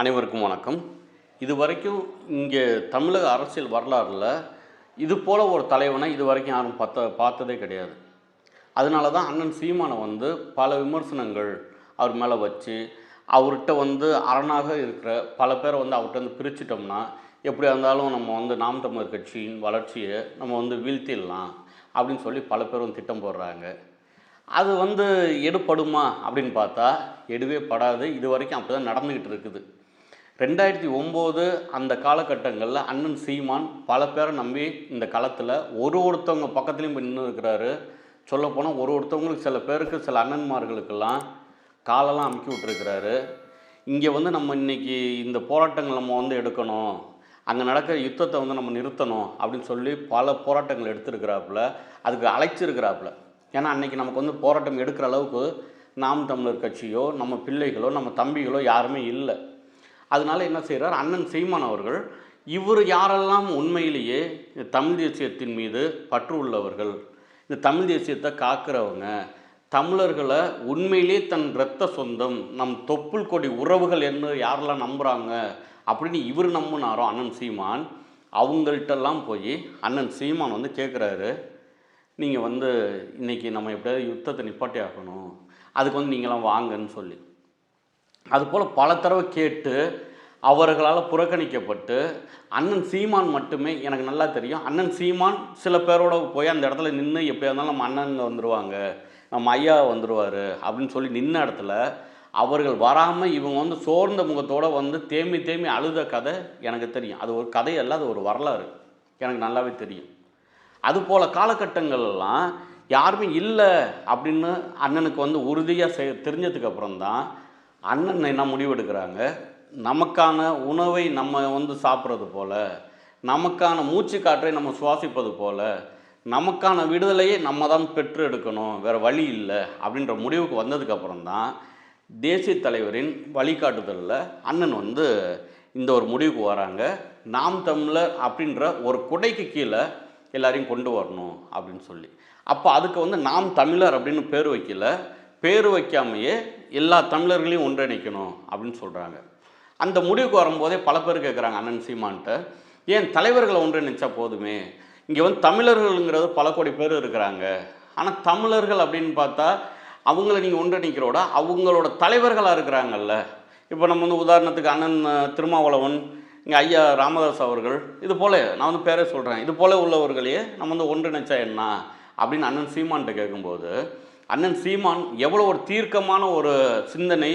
அனைவருக்கும் வணக்கம். இது வரைக்கும் இங்கே தமிழக அரசியல் வரலாறில் இது போல் ஒரு தலைவனை இது வரைக்கும் யாரும் பார்த்த பார்த்ததே கிடையாது. அதனால தான் அண்ணன் சீமானை வந்து பல விமர்சனங்கள் அவர் மேலே வச்சு அவர்கிட்ட வந்து அரணாக இருக்கிற பல பேரை வந்து அவர்கிட்ட வந்து பிரிச்சிட்டோம்னா எப்படியா இருந்தாலும் நம்ம வந்து நாம் தமிழர் கட்சியின் வளர்ச்சியை நம்ம வந்து வீழ்த்திடலாம் அப்படின்னு சொல்லி பல பேரும் திட்டம் போடுறாங்க. அது வந்து எடுப்படுமா அப்படின்னு பார்த்தா எடுவே படாது. இது வரைக்கும் அப்படி தான் நடந்துக்கிட்டு இருக்குது. ரெண்டாயிரத்தி ஒம்போது அந்த காலகட்டங்களில் அண்ணன் சீமான் பல பேரை நம்பி இந்த களத்தில் ஒரு ஒருத்தவங்க பக்கத்துலேயும் போய் நின்று இருக்கிறாரு சொல்லப்போனால் ஒரு ஒருத்தவங்களுக்கு சில பேருக்கு சில அண்ணன்மார்களுக்கெல்லாம் காலெல்லாம் அமுக்கி விட்டுருக்கிறாரு. இங்கே வந்து நம்ம இன்னைக்கு இந்த போராட்டங்கள் நம்ம வந்து எடுக்கணும். அங்கே நடக்கிற யுத்தத்தை வந்து நம்ம நிறுத்தணும் அப்படின்னு சொல்லி பல போராட்டங்கள் எடுத்திருக்கிறாப்புல. அதுக்கு அழைச்சிருக்கிறாப்புல. ஏன்னா அன்னைக்கு நமக்கு வந்து போராட்டம் எடுக்கிற அளவுக்கு நாம் தமிழர் கட்சியோ நம்ம பிள்ளைகளோ நம்ம தம்பிகளோ யாருமே இல்லை. அதனால என்ன செய்கிறார் அண்ணன் சீமான் அவர்கள் இவர் யாரெல்லாம் உண்மையிலேயே தமிழ் தேசியத்தின் மீது பற்று உள்ளவர்கள் இந்த தமிழ் தேசியத்தை காக்கிறவங்க தமிழர்களை உண்மையிலே தன் இரத்த சொந்தம் நம் தொப்புள் கொடி உறவுகள் என்று யாரெல்லாம் நம்புகிறாங்க அப்படின்னு இவர் நம்பினாரோ அண்ணன் சீமான் அவங்கள்ட்டெல்லாம் போய் அண்ணன் சீமான் வந்து கேட்குறாரு நீங்கள் வந்து இன்றைக்கி நம்ம எப்படியாவது யுத்தத்தை நிப்பாட்டி ஆகணும் அதுக்கு வந்து நீங்களாம் வாங்கன்னு சொல்லி. அதுபோல் பல தடவை கேட்டு அவர்களால் புறக்கணிக்கப்பட்டு அண்ணன் சீமான் மட்டுமே எனக்கு நல்லா தெரியும். அண்ணன் சீமான் சில பேரோட போய் அந்த இடத்துல நின்று எப்படியா இருந்தாலும் நம்ம அண்ணன் வந்துடுவாங்க நம்ம ஐயா வந்துடுவார் அப்படின்னு சொல்லி நின்ன இடத்துல அவர்கள் வராமல் இவங்க வந்து சோர்ந்த முகத்தோடு வந்து தேம்பி தேம்பி அழுத கதை எனக்கு தெரியும். அது ஒரு கதையல்ல அது ஒரு வரலாறு. எனக்கு நல்லாவே தெரியும். அதுபோல் காலகட்டங்கள்லாம் யாருமே இல்லை அப்படின்னு அண்ணனுக்கு வந்து உறுதியாக செ தெரிஞ்சதுக்கப்புறம் தான் அண்ணன் என்ன முடிவெடுக்கிறாங்க? நமக்கான உணவை நம்ம வந்து சாப்பிட்றது போல் நமக்கான மூச்சு காற்றை நம்ம சுவாசிப்பது போல் நமக்கான விடுதலையை நம்ம தான் பெற்று எடுக்கணும் வேறு வழி இல்லை அப்படின்ற முடிவுக்கு வந்ததுக்கப்புறம் தான் தேசிய தலைவரின் வழிகாட்டுதலில் அண்ணன் வந்து இந்த ஒரு முடிவுக்கு வராங்க. நாம் தமிழர் அப்படின்ற ஒரு குடைக்கு கீழே எல்லாரையும் கொண்டு வரணும் அப்படின்னு சொல்லி. அப்போ அதுக்கு வந்து நாம் தமிழர் அப்படின்னு பேர் வைக்கல. பேர் வைக்காமையே எல்லா தமிழர்களையும் ஒன்றிணைக்கணும் அப்படின்னு சொல்கிறாங்க அந்த முடிவுக்கு வரும்போதே பல பேர் கேட்குறாங்க அண்ணன் சீமான்ட்ட ஏன் தலைவர்களை ஒன்றிணைச்சா போதுமே? இங்கே வந்து தமிழர்கள்ங்கிறது பல கோடி பேர் இருக்கிறாங்க. ஆனால் தமிழர்கள் அப்படின்னு பார்த்தா அவங்கள நீங்கள் ஒன்றிணைக்கிறோட அவங்களோட தலைவர்களாக இருக்கிறாங்கல்ல. இப்போ நம்ம வந்து உதாரணத்துக்கு அண்ணன் திருமாவளவன் இங்கே ஐயா ராமதாஸ் அவர்கள் இது போல் நான் வந்து பேரே சொல்கிறேன் இது போல் உள்ளவர்களையே நம்ம வந்து ஒன்றிணைச்சா என்ன? அப்படின்னு அண்ணன் சீமான்கிட்ட கேட்கும்போது அண்ணன் சீமான் எவ்வளோ ஒரு தீர்க்கமான ஒரு சிந்தனை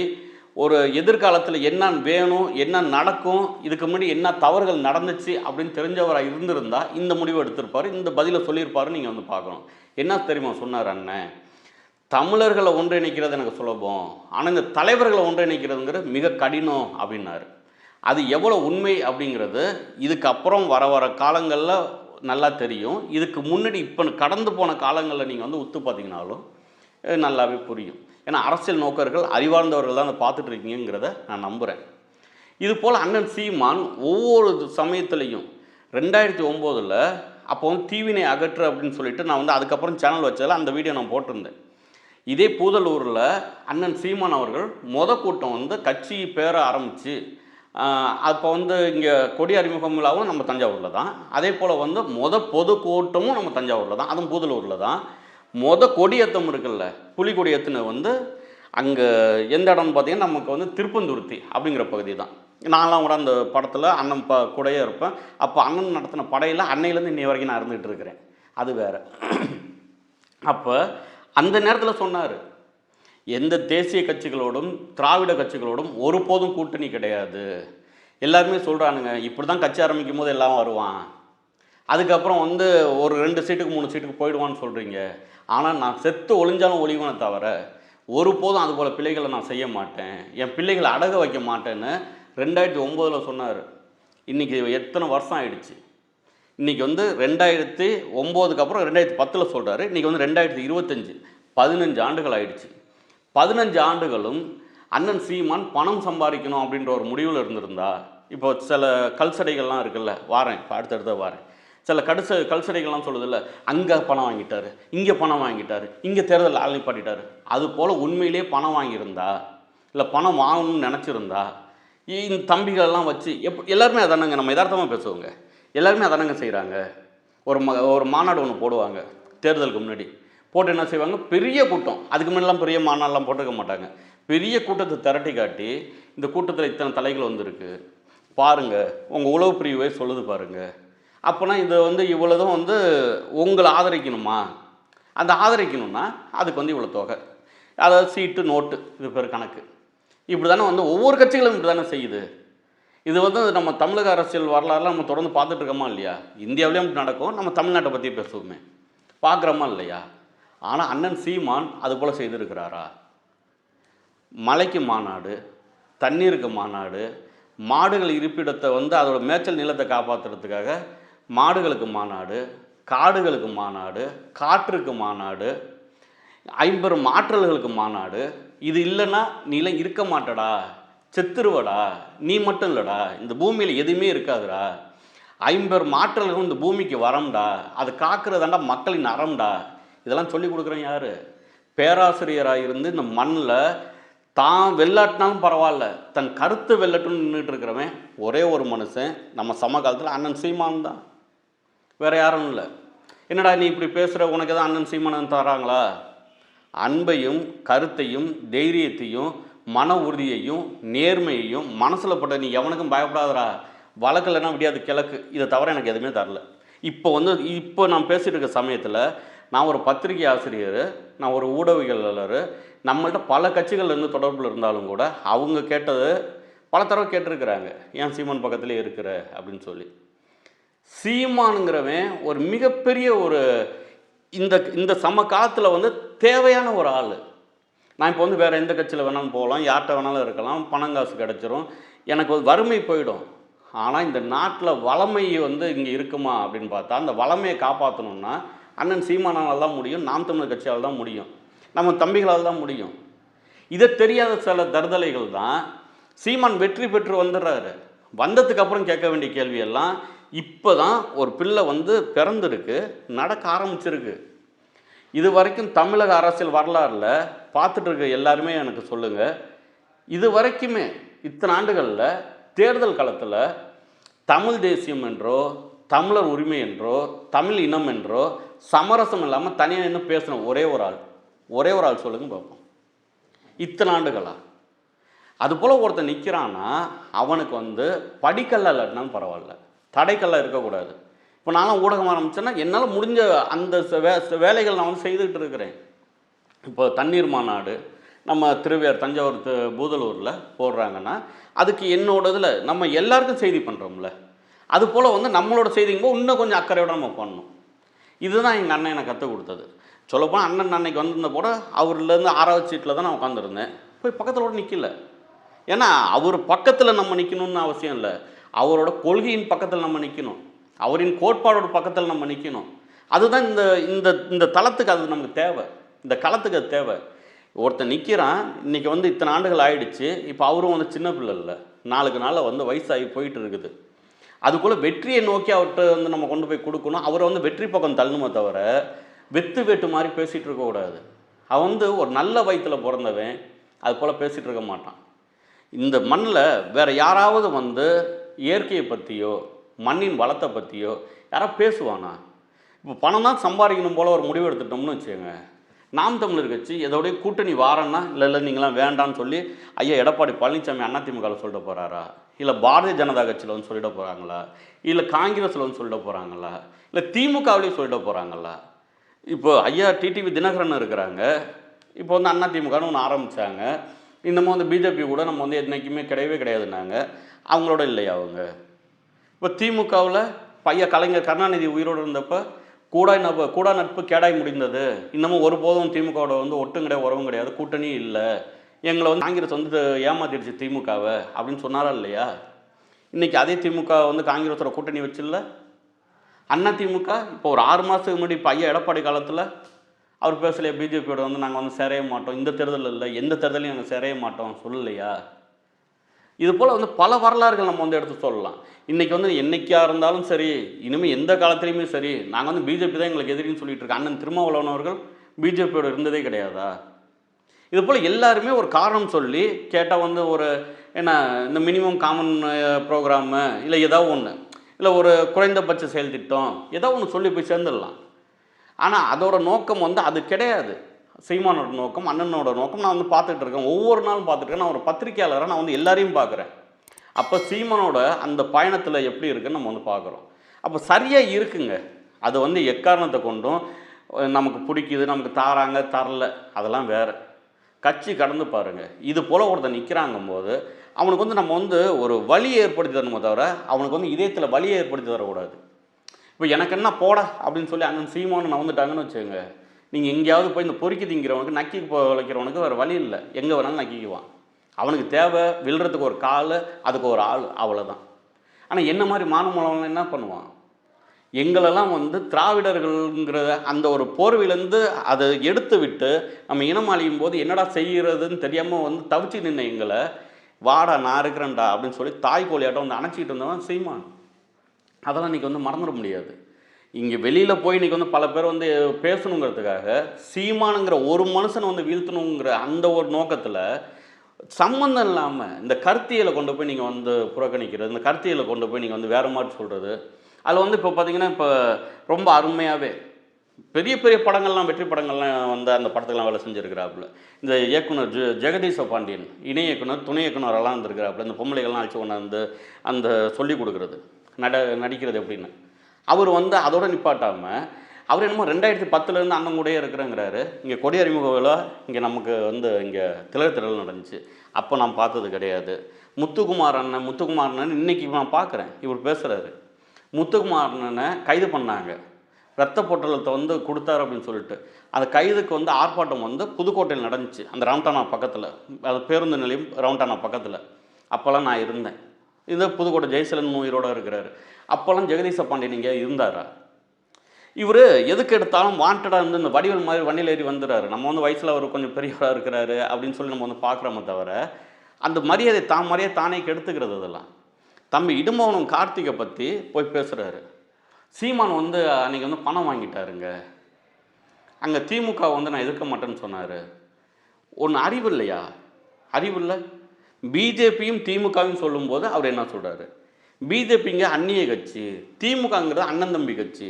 ஒரு எதிர்காலத்தில் என்ன வேணும் என்ன நடக்கும் இதுக்கு முன்னாடி என்ன தவறுகள் நடந்துச்சு அப்படின்னு தெரிஞ்சவராக இருந்திருந்தால் இந்த முடிவு எடுத்திருப்பார் இந்த பதிலை சொல்லியிருப்பாரு நீங்கள் வந்து பார்க்கணும். என்ன தெரியுமா சொன்னார் அண்ணன்? தமிழர்களை ஒன்றிணைக்கிறது எனக்கு சுலபம் ஆனால் இந்த தலைவர்களை ஒன்றிணைக்கிறதுங்கிறது மிக கடினம் அப்படின்னாரு. அது எவ்வளோ உண்மை அப்படிங்கிறது இதுக்கு அப்புறம் வர வர காலங்களில் நல்லா தெரியும். இதுக்கு முன்னாடி இப்போ கடந்து போன காலங்களில் நீங்கள் வந்து உத்து பார்த்தீங்கனாலும் நல்லாவே புரியும். ஏன்னா அரசியல் நோக்கர்கள் அறிவார்ந்தவர்கள் தான் அதை பார்த்துட்டு இருக்கீங்கிறத நான் நம்புகிறேன் இது போல் அண்ணன் சீமான் ஒவ்வொரு சமயத்துலேயும் ரெண்டாயிரத்தி ஒம்போதில் அப்போ வந்து தீவினை அகற்று அப்படின்னு சொல்லிட்டு நான் வந்து அதுக்கப்புறம் சேனல் வச்சதில் அந்த வீடியோ நான் போட்டிருந்தேன். இதே பூதலூரில் அண்ணன் சீமான் அவர்கள் மொத கூட்டம் வந்து கட்சி பேர ஆரம்பித்து அப்போ வந்து இங்கே கொடி அறிமுகம் விழாவும் நம்ம தஞ்சாவூரில் தான். அதே போல் வந்து மொத பொது கூட்டமும் நம்ம தஞ்சாவூரில் தான். அதுவும் பூதலூரில் தான். மொத கொடியேத்தம் இருக்குல்ல புலி கொடியேத்துன வந்து அங்கே எந்த இடம்னு பார்த்தீங்கன்னா நமக்கு வந்து திருப்பந்துருத்தி அப்படிங்கிற பகுதி தான் நான்லாம் கூட அந்த படத்தில் அண்ணன் ப கூடயே இருப்பேன். அப்போ அண்ணன் நடத்தின படையில் அன்னையிலேருந்து இன்னை வரைக்கும் நான் இருந்துகிட்டு இருக்கிறேன். அது வேறு. அப்போ அந்த நேரத்தில் சொன்னார் எந்த தேசிய கட்சிகளோடும் திராவிட கட்சிகளோடும் ஒருபோதும் கூட்டணி கிடையாது. எல்லாருமே சொல்கிறானுங்க இப்படி தான் கட்சி ஆரம்பிக்கும் போது எல்லாம் வருவான். அதுக்கப்புறம் வந்து ஒரு ரெண்டு சீட்டுக்கு மூணு சீட்டுக்கு போயிடுவான்னு சொல்கிறீங்க ஆனால் நான் செத்து ஒளிஞ்சாலும் ஒளிவனை தவிர ஒருபோதும் அது போல் பிள்ளைகளை நான் செய்ய மாட்டேன். என் பிள்ளைகளை அடக வைக்க மாட்டேன்னு ரெண்டாயிரத்தி ஒம்போதில் சொன்னார். இன்றைக்கி எத்தனை வருஷம் ஆயிடுச்சு. இன்றைக்கி வந்து ரெண்டாயிரத்தி ஒம்போதுக்கு அப்புறம் ரெண்டாயிரத்தி பத்தில் சொல்கிறாரு இன்றைக்கி வந்து ரெண்டாயிரத்தி இருபத்தஞ்சி. பதினஞ்சு ஆண்டுகள் ஆயிடுச்சு. பதினஞ்சு ஆண்டுகளும் அண்ணன் சீமான் பணம் சம்பாதிக்கணும் அப்படின்ற ஒரு முடிவில் இருந்திருந்தா இப்போ சில கல்சடைகள்லாம் இருக்குல்ல வாரேன் இப்போ அடுத்தடுத்த வாரேன். சில கடுச கல்சடைகள்லாம் சொல்லுதில்ல அங்கே பணம் வாங்கிட்டார் இங்கே பணம் வாங்கிட்டார் இங்கே தேர்தல் ஆள் அது போல் உண்மையிலே பணம் வாங்கியிருந்தா இல்லை பணம் வாங்கணும்னு நினச்சிருந்தா இ- இந்த தம்பிகளெல்லாம் வச்சு எப் எல்லாருமே அதானங்க நம்ம யதார்த்தமாக பேசுவோங்க. எல்லாருமே அதானங்க செய்கிறாங்க ஒரு ம ஒரு மாநாடு ஒன்று போடுவாங்க தேர்தலுக்கு முன்னாடி. போட்டு என்ன செய்வாங்க? பெரிய கூட்டம். அதுக்கு முன்னாடிலாம் பெரிய மாநாடெலாம் போட்டிருக்க மாட்டாங்க. பெரிய கூட்டத்தை திரட்டி காட்டி இந்த கூட்டத்தில் இத்தனை தலைகள் வந்திருக்கு. பாருங்கள் உங்கள் உளவு பிரிவே சொல்லுது பாருங்கள் அப்போனா இது வந்து இவ்வளோதும் வந்து உங்களை ஆதரிக்கணுமா? அந்த ஆதரிக்கணும்னா அதுக்கு வந்து இவ்வளோ தொகை. அதாவது சீட்டு நோட்டு இது பேர் கணக்கு. இப்படி தானே வந்து ஒவ்வொரு கட்சிகளும் இப்படி தானே செய்யுது. இது வந்து நம்ம தமிழக அரசியல் வரலாறுலாம் நம்ம தொடர்ந்து பார்த்துட்டு இருக்கோமா இல்லையா? இந்தியாவிலேயும் இப்படி நடக்கும் நம்ம தமிழ்நாட்டை பற்றி பேசுவோமே. பார்க்குறோமா இல்லையா? ஆனால் அண்ணன் சீமான் அது போல் செய்திருக்கிறாரா? மலைக்கு மாநாடு தண்ணீருக்கு மாநாடு மாடுகள் இருப்பிடத்தை வந்து அதோட மேய்ச்சல் நிலத்தை காப்பாற்றுறதுக்காக மாடுகளுக்கு மாநாடு காடுகளுக்கு மாநாடு காற்றுக்கு மாநாடு ஐம்பெரும் மாற்றல்களுக்கு மாநாடு. இது இல்லைன்னா நீலாம் இருக்க மாட்டடா செத்துருவடா நீ மட்டும் இல்லைடா இந்த பூமியில் எதுவுமே இருக்காதுடா. ஐம்பெரும் மாற்றல்களும் இந்த பூமிக்கு வரம்டா அது காக்கிறதாண்டா மக்களின் அறம்டா. இதெல்லாம் சொல்லி கொடுக்குறேன் யார்? பேராசிரியராக இருந்து இந்த மண்ணில் தான் வெள்ளாட்டினாலும் பரவாயில்ல தன் கருத்து வெள்ளட்டுன்னு நின்றுட்டு இருக்கிறவன் ஒரே ஒரு மனுஷன் நம்ம சமகாலத்தில் அண்ணன் சீமான் தான். வேறு யாரும் இல்லை. என்னடா நீ இப்படி பேசுகிற உனக்கு எதாவது அண்ணன் சீமானன் தராங்களா? அன்பையும் கருத்தையும் தைரியத்தையும் மன உறுதியையும் நேர்மையையும் மனசில் பட்ட நீ எவனுக்கும் பயப்படாதடா. வழக்கில்னா விடியாது கிழக்கு. இதை தவிர எனக்கு எதுவுமே தரல. இப்போ வந்து இப்போ நான் பேசிகிட்டு இருக்க சமயத்தில் நான் ஒரு பத்திரிகை ஆசிரியர் நான் ஒரு ஊடகவியலாளர் நம்மள்ட்ட பல கட்சிகள்லேருந்து தொடர்பில் இருந்தாலும் கூட அவங்க கேட்டது பல தடவை கேட்டிருக்கிறாங்க. ஏன் சீமான் பக்கத்துலேயே இருக்கிற? அப்படின்னு சொல்லி. சீமானுங்கிறவன் ஒரு மிகப்பெரிய ஒரு இந்த இந்த சம காலத்தில் வந்து தேவையான ஒரு ஆள். நான் இப்போ வந்து வேறு எந்த கட்சியில் வேணாலும் போகலாம் யார்கிட்ட வேணாலும் இருக்கலாம் பணம் காசு கிடச்சிரும் எனக்கு ஒரு வறுமை போயிடும். ஆனால் இந்த நாட்டில் வளமை வந்து இங்கே இருக்குமா அப்படின்னு பார்த்தா அந்த வளமையை காப்பாற்றணும்னா அண்ணன் சீமானால் தான் முடியும் நாம் தமிழர் கட்சியால் தான் முடியும் நம்ம தம்பிகளால் தான் முடியும். இதை தெரியாத சில தருதலைகள் தான் சீமான் வெற்றி பெற்று வந்துடுறாரு. வந்ததுக்கு அப்புறம் கேட்க வேண்டிய கேள்வியெல்லாம் இப்போ தான் ஒரு பிள்ளை வந்து பிறந்திருக்கு நடக்க ஆரம்பிச்சிருக்கு. இது வரைக்கும் தமிழக அரசியல் வரலாறில் பார்த்துட்டு இருக்க எல்லாருமே எனக்கு சொல்லுங்கள் இது வரைக்குமே இத்தனை ஆண்டுகளில் தேர்தல் காலத்தில் தமிழ் தேசியம் என்றோ தமிழர் உரிமை என்றோ தமிழ் இனம் என்றோ சமரசம் இல்லாமல் தனியாக நின்று பேசணும் ஒரே ஒரு ஆள். ஒரே ஒரு ஆள் சொல்லுங்க பார்ப்போம். இத்தனை ஆண்டுகளா? அதுபோல் ஒருத்தன் நிற்கிறான்னா அவனுக்கு வந்து படிக்கல்ல இல்லாட்டினாலும் பரவாயில்ல. தடைக்கல்ல இருக்கக்கூடாது. இப்போ நானும் ஊடகம் ஆரம்பித்தேன்னா என்னால் முடிஞ்ச அந்த ச- வே வேலைகள் நான் வந்து செய்துக்கிட்டு இருக்கிறேன். இப்போ தண்ணீர் மாநாடு நம்ம திருவையார் தஞ்சாவூர் பூதலூரில் போடுறாங்கன்னா அதுக்கு என்னோட இதில் நம்ம எல்லாருக்கும் செய்தி பண்ணுறோம்ல அது போல் வந்து நம்மளோட செய்திங்க இன்னும் கொஞ்சம் அக்கறையோட நம்ம பண்ணணும். இதுதான் எங்கள் அண்ணன் எனக்கு கற்றுக் கொடுத்தது. சொல்லப்போனால் அண்ணன் அன்னைக்கு வந்திருந்த கூட அவர்லேருந்து ஆறாவது சீட்டில் தான் நான் உட்காந்துருந்தேன் போய் பக்கத்தில் கூட நிற்கல ஏன்னா அவர் பக்கத்தில் நம்ம நிற்கணும்னு அவசியம் இல்லை. அவரோட கொள்கையின் பக்கத்தில் நம்ம நிற்கணும் அவரின் கோட்பாடோட பக்கத்தில் நம்ம நிற்கணும் அதுதான் இந்த இந்த இந்த தளத்துக்கு அது நமக்கு தேவை. இந்த களத்துக்கு அது தேவை. ஒருத்தன் நிற்கிறான் இன்றைக்கி வந்து இத்தனை ஆண்டுகள் ஆயிடுச்சு இப்போ அவரும் வந்து சின்ன பிள்ளை இல்லை. நாளுக்கு நாளில் வந்து வயசாகி போயிட்டு இருக்குது. அதுக்குள்ளே வெற்றியை நோக்கி அவர்கிட்ட வந்து நம்ம கொண்டு போய் கொடுக்கணும். அவரை வந்து வெற்றி பக்கம் தள்ளணுமே தவிர வெத்து வெட்டு மாதிரி பேசிகிட்டு இருக்கக்கூடாது அவன் வந்து ஒரு நல்ல வயிற்றில் பிறந்தவன் அது போல் பேசிகிட்டு இருக்க மாட்டான். இந்த மண்ணில் வேறு யாராவது வந்து இயற்கையை பற்றியோ மண்ணின் வளத்தை பற்றியோ யாராவது பேசுவானா? இப்போ பணம் தான் சம்பாதிக்கணும் போல் ஒரு முடிவு எடுத்துட்டோம்னு வச்சுக்கோங்க. நாம் தமிழர் கட்சி இதோடைய கூட்டணி வாரன்னா இல்லை இல்லை நீங்களாம் வேண்டான்னு சொல்லி ஐயா எடப்பாடி பழனிசாமி அதிமுகவில் சொல்லிட்டு போகிறாரா இல்லை பாரதிய ஜனதா கட்சியில் வந்து சொல்லிட போகிறாங்களா இல்லை காங்கிரஸில் வந்து சொல்லிட போகிறாங்களா இல்லை திமுகவிலேயும் சொல்லிட போகிறாங்களா இப்போ ஐயா டிடிவி தினகரன் இருக்கிறாங்க. இப்போ வந்து அண்ணா திமுகன்னு ஒன்று ஆரம்பித்தாங்க இன்னமும் வந்து பிஜேபி கூட நம்ம வந்து என்றைக்குமே கிடையவே கிடையாதுன்னாங்க. அவங்களோட இல்லையா அவங்க. இப்போ திமுகவில் பைய கலைஞர் கருணாநிதி உயிரோடு இருந்தப்போ கூடாய் நட்பு கூடா நட்பு கேடாய் முடிந்தது. இன்னமும் ஒருபோதும் திமுகவோட வந்து ஒட்டும் கிடையாது உறவும் கிடையாது கூட்டணியும் இல்லை. எங்களை வந்து காங்கிரஸ் வந்து ஏமாத்திடுச்சு திமுகவை அப்படின்னு சொன்னாரா இல்லையா? இன்னைக்கு அதே திமுக வந்து காங்கிரஸோட கூட்டணி வச்சில்ல. அண்ணா திமுக இப்போ ஒரு ஆறு மாதத்துக்கு முன்னாடி இப்போ ஐயா எடப்பாடி காலத்தில் அவர் பேசலையா பிஜேபியோட வந்து நாங்கள் வந்து சேரைய மாட்டோம். இந்த தேர்தல் இல்லை எந்த தேர்தலையும் நாங்கள் சேரைய மாட்டோம் சொல்லலையா? இது போல் வந்து பல வரலாறுகள் நம்ம வந்து எடுத்து சொல்லலாம். இன்றைக்கி வந்து என்றைக்காக இருந்தாலும் சரி இனிமேல் எந்த காலத்துலேயுமே சரி நாங்கள் வந்து பிஜேபி தான் எங்களுக்கு எதிரின்னு சொல்லிட்டு இருக்கோம். அண்ணன் திருமாவளவன் அவர்கள் பிஜேபியோட இருந்ததே கிடையாதா? இது போல் எல்லாருமே ஒரு காரணம் சொல்லி கேட்டால் வந்து ஒரு என்ன இந்த மினிமம் காமன் ப்ரோக்ராமு இல்லை ஏதோ ஒன்று இல்லை ஒரு குறைந்தபட்ச செயல் திட்டம் ஏதோ ஒன்று சொல்லி போய் சேர்ந்துடலாம். ஆனால் அதோட நோக்கம் வந்து அது கிடையாது. சீமானோட நோக்கம் அண்ணனோட நோக்கம் நான் வந்து பார்த்துட்டு இருக்கேன். ஒவ்வொரு நாளும் பார்த்துட்டு இருக்கேன். நான் ஒரு பத்திரிக்கையாளராக நான் வந்து எல்லாரையும் பார்க்குறேன். அப்போ சீமானோட அந்த பயணத்தில் எப்படி இருக்குன்னு நம்ம வந்து பார்க்குறோம். அப்போ சரியாக இருக்குங்க. அது வந்து எக்காரணத்தை கொண்டும் நமக்கு பிடிக்குது நமக்கு தாராங்க தரல அதெல்லாம் வேறு. கட்சி கடந்து பாருங்க. இது போல் ஒருத்தன் நிற்கிறாங்கும் போது அவனுக்கு வந்து நம்ம வந்து ஒரு வழி ஏற்படுத்தி தரணுமே தவிர அவனுக்கு வந்து இதயத்தில் வழியை ஏற்படுத்தி தரக்கூடாது. இப்போ எனக்கு என்ன போட அப்படின்னு சொல்லி அண்ணன் சீமானு நான் வந்துட்டாங்கன்னு வச்சுக்கோங்க. நீங்கள் எங்கேயாவது போய் இந்த பொறுக்கி திங்கிறவனுக்கு நக்கி வைக்கிறவனுக்கு வேறு வழி இல்லை. எங்கே வேணாலும் நக்கிக்குவான். அவனுக்கு தேவை விழுறதுக்கு ஒரு கால் அதுக்கு ஒரு ஆள் அவ்வளோதான் ஆனால் என்ன மாதிரி மானமூலம் என்ன பண்ணுவான்? எங்களெல்லாம் வந்து திராவிடர்கள்ங்கிற அந்த ஒரு போர்வையிலேருந்து அதை எடுத்து விட்டு நம்ம இனம் அழியும் போது என்னடா செய்கிறதுன்னு தெரியாமல் வந்து தவிச்சு நின்ன எங்களை வாடா நான் இருக்கிறேன்டா அப்படின்னு சொல்லி தாய் கோழியாட்டம் வந்து அணைச்சிக்கிட்டு இருந்தவன் சீமான். அதெல்லாம் இன்றைக்கி வந்து மறந்துட முடியாது. இங்கே வெளியில் போய் இன்றைக்கி வந்து பல பேர் வந்து பேசணுங்கிறதுக்காக சீமானுங்கிற ஒரு மனுஷனை வந்து வீழ்த்தணுங்கிற அந்த ஒரு நோக்கத்தில் சம்மந்தம் இல்லாமல் இந்த கருத்தியலை கொண்டு போய் நீங்கள் வந்து புறக்கணிக்கிறது இந்த கருத்தியலை கொண்டு போய் நீங்கள் வந்து வேறு மாதிரி சொல்கிறது அதில் வந்து இப்போ பார்த்தீங்கன்னா இப்போ ரொம்ப அருமையாகவே பெரிய பெரிய படங்கள்லாம் வெற்றி படங்கள்லாம் வந்து அந்த படத்துக்கெல்லாம் வேலை செஞ்சுருக்கிறாப்புல. இந்த இயக்குனர் ஜெ ஜெகதீச பாண்டியன் இணை இயக்குனர் துணை இயக்குனரெல்லாம் இருந்திருக்கிறாப்புல. இந்த பொம்பளைகள்லாம் அழைச்சி கொண்டாந்து அந்த சொல்லி கொடுக்குறது. நட நடிக்கிறது எப்படின்னு. அவர் வந்து அதோட நிப்பாட்டாமல் அவர் என்னமோ ரெண்டாயிரத்தி பத்துலேருந்து அண்ணன் கூடயே இருக்கிறேங்கிறாரு. இங்கே கொடி அறிமுக விழா இங்கே நமக்கு வந்து இங்கே திலர் திரள் நடந்துச்சு. அப்போ நான் பார்த்தது கிடையாது. முத்துக்குமார் அண்ணன் முத்துக்குமார் அண்ணன் இன்றைக்கி நான் பார்க்குறேன் இவர் பேசுகிறாரு முத்துக்குமார் அண்ணனை கைது பண்ணாங்க. ரத்த பொட்டலத்தை வந்து கொடுத்தாரு அப்படின்னு சொல்லிட்டு. அந்த கைதுக்கு வந்து ஆர்ப்பாட்டம் வந்து புதுக்கோட்டையில் நடந்துச்சு. அந்த ரவுண்டானா பக்கத்தில். அது பேருந்து நிலையம் ரவுண்டானா பக்கத்தில். அப்போல்லாம் நான் இருந்தேன். இந்த புதுக்கோட்டை ஜெயசலன் உயிரோடு இருக்கிறார். அப்போல்லாம் ஜெகதீச பாண்டியன் இங்கே இருந்தாரா? இவர் எதுக்கு எடுத்தாலும் வாண்டடாக இருந்து இந்த வடிவல் மாதிரி வண்டியில் ஏறி வந்துடுறாரு. நம்ம வந்து வயசில் அவர் கொஞ்சம் பெரியவராக இருக்கிறாரு அப்படின்னு சொல்லி நம்ம வந்து பார்க்குறோமே தவிர அந்த மரியாதை தான் மரியாதை தானே கெடுத்துக்கிறது அதெல்லாம். தம்பி இடும்பவனும் கார்த்திகை பற்றி போய் பேசுகிறாரு சீமான் வந்து அன்றைக்கி வந்து பணம் வாங்கிட்டாருங்க. அங்கே திமுக வந்து நான் எதிர்க்க மாட்டேன்னு சொன்னார். ஒன்று அறிவு இல்லையா? அறிவு இல்லை? பிஜேபியும் திமுகவும் சொல்லும்போது அவர் என்ன சொல்கிறாரு பிஜேபிங்க அந்நிய கட்சி திமுகங்கிறது அண்ணன் தம்பி கட்சி.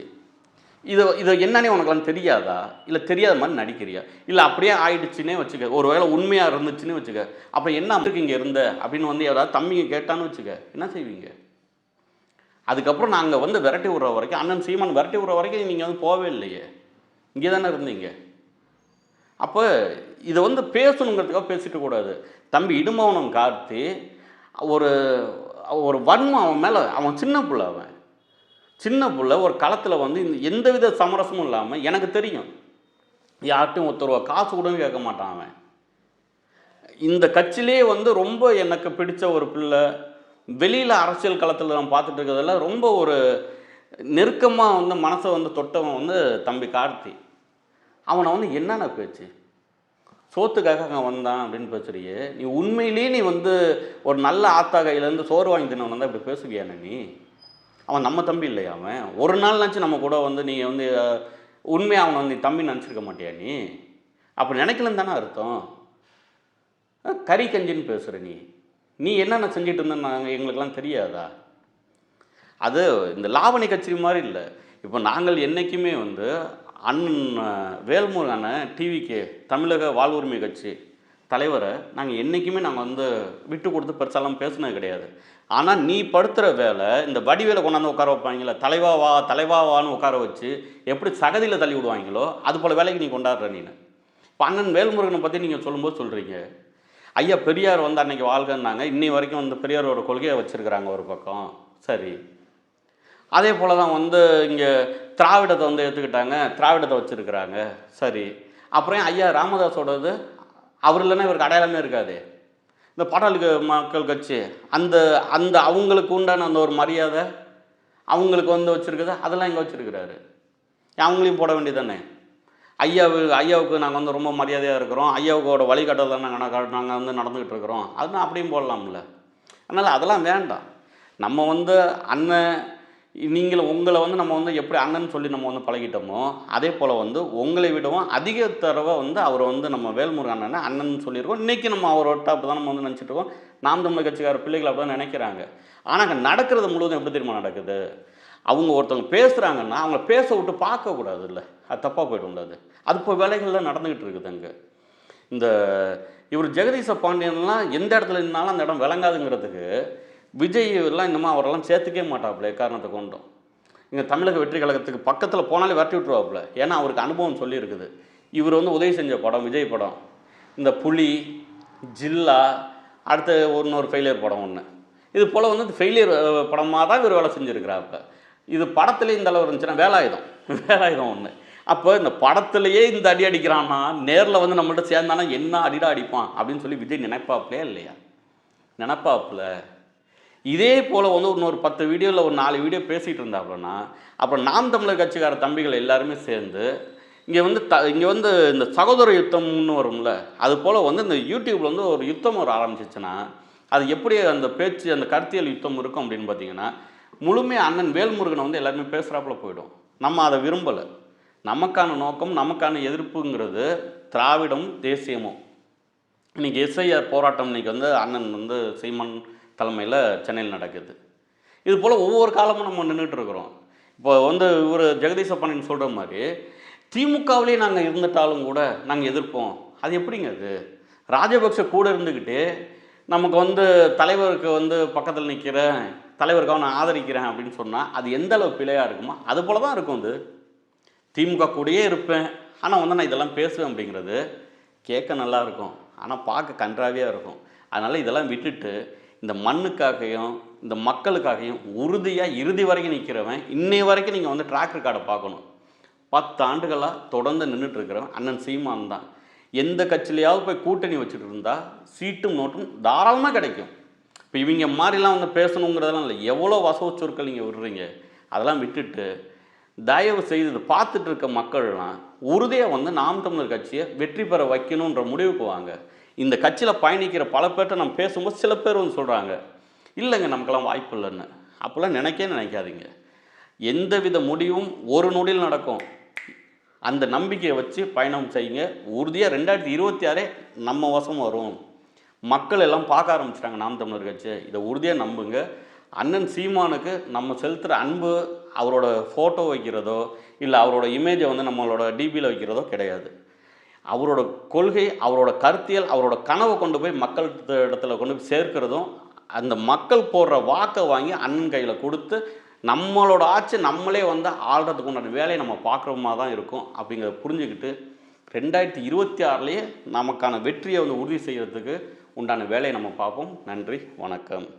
இதை இதை என்னன்னே உனக்குலாம் தெரியாதா? இல்லை தெரியாத மாதிரி நடிக்கிறியா? இல்லை அப்படியே ஆயிடுச்சுன்னே வச்சுக்க ஒருவேளை உண்மையாக இருந்துச்சுன்னு வச்சுக்க அப்போ என்ன இருக்கு இங்கே இருந்த? அப்படின்னு வந்து யாராவது தம்பிங்க கேட்டான்னு வச்சுக்க என்ன செய்வீங்க? அதுக்கப்புறம் நாங்கள் வந்து விரட்டி விடுற வரைக்கும் அண்ணன் சீமான் விரட்டி விடுற வரைக்கும் நீங்கள் வந்து போகவே இல்லையே. இங்கே தானே இருந்தீங்க? அப்போ இதை வந்து பேசணுங்கிறதுக்காக பேசிட்டு கூடாது. தம்பி இடுமவனம் கார்த்தி ஒரு ஒரு வன்மம் அவன் மேலே அவன் சின்ன பிள்ளை அவன். சின்ன பிள்ளை ஒரு களத்தில் வந்து இந்த வித சமரசமும் இல்லாமல் எனக்கு தெரியும். யார்ட்டும் ஒருத்தருவா காசு கூட கேட்க மாட்டான் அவன். இந்த கட்சியிலே வந்து ரொம்ப எனக்கு பிடிச்ச ஒரு பிள்ளை வெளியில் அரசியல் களத்தில் நான் பார்த்துட்டு இருக்கிறதுல ரொம்ப ஒரு நெருக்கமாக வந்து மனசை வந்து தொட்டவன் வந்து தம்பி கார்த்தி. அவனை வந்து என்னென்ன பேச்சு? சோத்துக்காக அங்கே வந்தான் அப்படின்னு பேசுறியே. நீ உண்மையிலேயே நீ வந்து ஒரு நல்ல ஆத்தா கையிலேருந்து சோறு வாங்கி தின்னவன் வந்து இப்படி பேசுவியானே நீ? அவன் நம்ம தம்பி இல்லையா அவன்? ஒரு நாள் நினச்சி நம்ம கூட வந்து நீ வந்து உண்மையாக அவனை வந்து நீ தம்பி நினச்சிருக்க மாட்டியா நீ? அப்படி நினைக்கலன்னு தானே அர்த்தம். கறி கஞ்சின்னு பேசுகிற நீ. நீ என்னென்ன செஞ்சுட்டு இருந்தேன்னு நாங்கள் எங்களுக்கெல்லாம் தெரியாதா? அது இந்த லாவணி கச்சேரி மாதிரி இல்லை. இப்போ நாங்கள் என்றைக்குமே வந்து அண்ணன் வேல்முருகனை டிவிக்கு தமிழக வாழ்வுரிமை கட்சி தலைவரை நாங்கள் என்றைக்குமே நாங்கள் வந்து விட்டு கொடுத்து பெருசாலாம் பேசுனது கிடையாது. ஆனால் நீ படுத்துகிற வேலை இந்த வடிவேலை கொண்டாந்து உட்கார வைப்பாங்களே தலைவா வா தலைவா வான்னு உட்கார வச்சு எப்படி சகதியில் தள்ளி விடுவாங்களோ அது போல் வேலைக்கு நீ கொண்டாடுற நீ இப்போ அண்ணன் வேல்முருகனை பற்றி நீங்கள் சொல்லும்போது சொல்கிறீங்க ஐயா பெரியார் வந்து அன்னைக்கு வாழ்கன்னாங்க இன்னி வரைக்கும் வந்து பெரியாரோட கொள்கையை வச்சுருக்கிறாங்க ஒரு பக்கம். சரி. அதே போல் தான் வந்து இங்கே திராவிடத்தை வந்து எடுத்துக்கிட்டாங்க. திராவிடத்தை வச்சுருக்கிறாங்க. சரி. அப்புறம் ஐயா ராமதாஸோடது அவர் இல்லைன்னா இவருக்கு அடையாளமே இருக்காது. இந்த பாட்டாளி மக்கள் கட்சி அந்த அந்த அவங்களுக்கு உண்டான அந்த ஒரு மரியாதை அவங்களுக்கு வந்து வச்சுருக்குது அதெல்லாம் இங்கே வச்சுருக்கிறாரு? அவங்களையும் போட வேண்டியதானே ஐயாவு ஐயாவுக்கு நாங்கள் வந்து ரொம்ப மரியாதையாக இருக்கிறோம். ஐயாவுக்கோட வழிகாட்டல் தான் நாங்கள் நாங்கள் வந்து நடந்துக்கிட்டு இருக்கிறோம். அதுனா அப்படியும் போடலாம்ல. அதனால் அதெல்லாம் வேண்டாம். நம்ம வந்து அண்ணன் நீங்களும் உங்களை வந்து நம்ம வந்து எப்படி அண்ணன் சொல்லி நம்ம வந்து பழகிட்டோமோ அதே போல் வந்து உங்களை விடவும் அதிக தடவை வந்து அவர் வந்து நம்ம வேல்முருகன் அண்ணனை அண்ணன் சொல்லியிருக்கோம். இன்றைக்கி நம்ம அவரோட அப்படி தான் நம்ம வந்து நினச்சிட்டு இருக்கோம். நாம் தமிழ் கட்சிக்கார பிள்ளைகள் அப்படி தான் நினைக்கிறாங்க. ஆனால் அங்கே நடக்கிறது முழுவதும் எப்படி தெரியுமா நடக்குது? அவங்க ஒருத்தவங்க பேசுகிறாங்கன்னா அவங்கள பேச விட்டு பார்க்கக்கூடாது இல்லை அது தப்பாக போய்டும் அது. அது இப்போ வேலைகள்லாம் நடந்துக்கிட்டு இருக்குது அங்கே. இந்த இவர் ஜெகதீச பாண்டியன்லாம் எந்த இடத்துல இருந்தாலும் அந்த இடம் விளங்காதுங்கிறதுக்கு விஜய் எல்லாம் இன்னமும் அவரெல்லாம் சேர்த்துக்கவே மாட்டாப்புல காரணத்தை கொண்டும்? இங்கே தமிழக வெற்றி கழகத்துக்கு பக்கத்தில் போனாலே விரட்டி விட்டுருவாப்புல. ஏன்னா அவருக்கு அனுபவம் சொல்லியிருக்குது. இவர் வந்து உதவி செஞ்ச படம் விஜய் படம். இந்த புலி ஜில்லா அடுத்த இன்னொரு ஃபெயிலியர் படம் ஒன்று இது போல் வந்து ஃபெயிலியர் படமாக தான் இவர் வேலை செஞ்சுருக்கிறாப்புல. இது படத்துலேயே இந்த அளவு இருந்துச்சுன்னா வேலாயுதம் வேலாயுதம் ஒன்று அப்போ இந்த படத்துலையே இந்த அடி அடிக்கிறான்னா நேரில் வந்து நம்மள்ட்ட சேர்ந்தானா என்ன அடிடா அடிப்பான் அப்படின்னு சொல்லி விஜய் நினைப்பாப்லையா இல்லையா? நினப்பாப்புல. இதே போல் வந்து இன்னொரு பத்து வீடியோவில் ஒரு நாலு வீடியோ பேசிகிட்டு இருந்தாப்புலன்னா அப்புறம் நாம் தமிழர் கட்சிக்கார தம்பிகள் எல்லாருமே சேர்ந்து இங்கே வந்து த இங்கே வந்து இந்த சகோதர யுத்தம்னு வரும்ல அது போல் வந்து இந்த யூடியூப்பில் வந்து ஒரு யுத்தம் ஒரு ஆரம்பிச்சிச்சுன்னா அது எப்படி அந்த பேச்சு அந்த கருத்தியல் யுத்தம் இருக்கும் அப்படின்னு பார்த்தீங்கன்னா முழுமையாக அண்ணன் வேல்முருகனை வந்து எல்லாருமே பேசுகிறாப்புல போயிடும். நம்ம அதை விரும்பலை. நமக்கான நோக்கம் நமக்கான எதிர்ப்புங்கிறது திராவிடம் தேசியமும். இன்றைக்கி எஸ்ஐஆர் போராட்டம் இன்றைக்கி வந்து அண்ணன் வந்து சீமான் தலைமையில் சென்னையில் நடக்குது. இது போல் ஒவ்வொரு காலமும் நம்ம நின்றுட்டு இருக்கிறோம். இப்போ வந்து இவர் ஜெகதீஷ பாண்டியன் சொல்கிற மாதிரி திமுகவிலே நாங்கள் இருந்துட்டாலும் கூட நாங்கள் எதிர்ப்போம். அது எப்படிங்க அது? ராஜபக்ஷ கூட இருந்துக்கிட்டு நமக்கு வந்து தலைவருக்கு வந்து பக்கத்தில் நிற்கிறேன் தலைவருக்காக நான் ஆதரிக்கிறேன் அப்படின்னு சொன்னால் அது எந்த அளவு பிழையாக இருக்குமோ அது போல தான் இருக்கும் அது. திமுக கூடயே இருப்பேன். ஆனால் வந்து நான் இதெல்லாம் பேசுவேன் அப்படிங்கிறது கேட்க நல்லாயிருக்கும் ஆனால் பார்க்க கன்றாவியாக இருக்கும். அதனால் இதெல்லாம் விட்டுட்டு இந்த மண்ணுக்காகவும் இந்த மக்களுக்காகவும் உறுதியாக இறுதி வரைக்கும் நிற்கிறவன் இன்னை வரைக்கும் நீங்கள் வந்து ட்ராக் ரெக்கார்டை பார்க்கணும். பத்து ஆண்டுகளாக தொடர்ந்து நின்றுட்டு இருக்கிறவன் அண்ணன் சீமான் தான். எந்த கட்சியிலையாவது போய் கூட்டணி வச்சுட்டு இருந்தால் சீட்டும் நோட்டும் தாராளமாக கிடைக்கும். இப்போ இவங்க மாதிரிலாம் வந்து பேசணுங்கிறதெல்லாம் இல்லை. எவ்வளோ வசவு சொற்கள் நீங்கள் விடுறீங்க? அதெல்லாம் விட்டுட்டு தயவு செய்து இதை பார்த்துட்டு இருக்க மக்கள்லாம் உறுதியாக வந்து நாம் தமிழர் கட்சியை வெற்றி பெற வைக்கணுன்ற முடிவுக்கு வாங்க. இந்த கட்சியில் பயணிக்கிற பல பேர்கிட்ட நம்ம பேசும்போது சில பேர் வந்து சொல்கிறாங்க இல்லைங்க நமக்கெல்லாம் வாய்ப்பு இல்லைன்னு. அப்போல்லாம் நினைக்கவே நினைக்காதீங்க. எந்தவித முடிவும் ஒரு நொடியில் நடக்கும். அந்த நம்பிக்கையை வச்சு பயணம் செய்யுங்க. உறுதியாக ரெண்டாயிரத்தி இருபத்தி ஆறே நம்ம வசம் வரும். மக்கள் எல்லாம் பார்க்க ஆரம்பிச்சிட்டாங்க நாம் தமிழர் கட்சி. இதை உறுதியாக நம்புங்க. அண்ணன் சீமானுக்கு நம்ம செலுத்துகிற அன்பு அவரோட ஃபோட்டோ வைக்கிறதோ இல்லை அவரோட இமேஜை வந்து நம்மளோட டிபியில் வைக்கிறதோ கிடையாது. அவரோட கொள்கை அவரோட கருத்தியல் அவரோட கனவை கொண்டு போய் மக்கள் இடத்துல கொண்டு போய் சேர்க்கிறதும் அந்த மக்கள் போடுற வாக்கை வாங்கி அண்ணன் கையில் கொடுத்து நம்மளோட ஆட்சி நம்மளே வந்து ஆள்றதுக்கு உண்டான வேலையை நம்ம பார்க்குறோமா தான் இருக்கும் அப்படிங்கிறத புரிஞ்சுக்கிட்டு ரெண்டாயிரத்தி இருபத்தி ஆறுலேயே நமக்கான வெற்றியை வந்து உறுதி செய்கிறதுக்கு உண்டான வேலையை நம்ம பார்ப்போம். நன்றி வணக்கம்.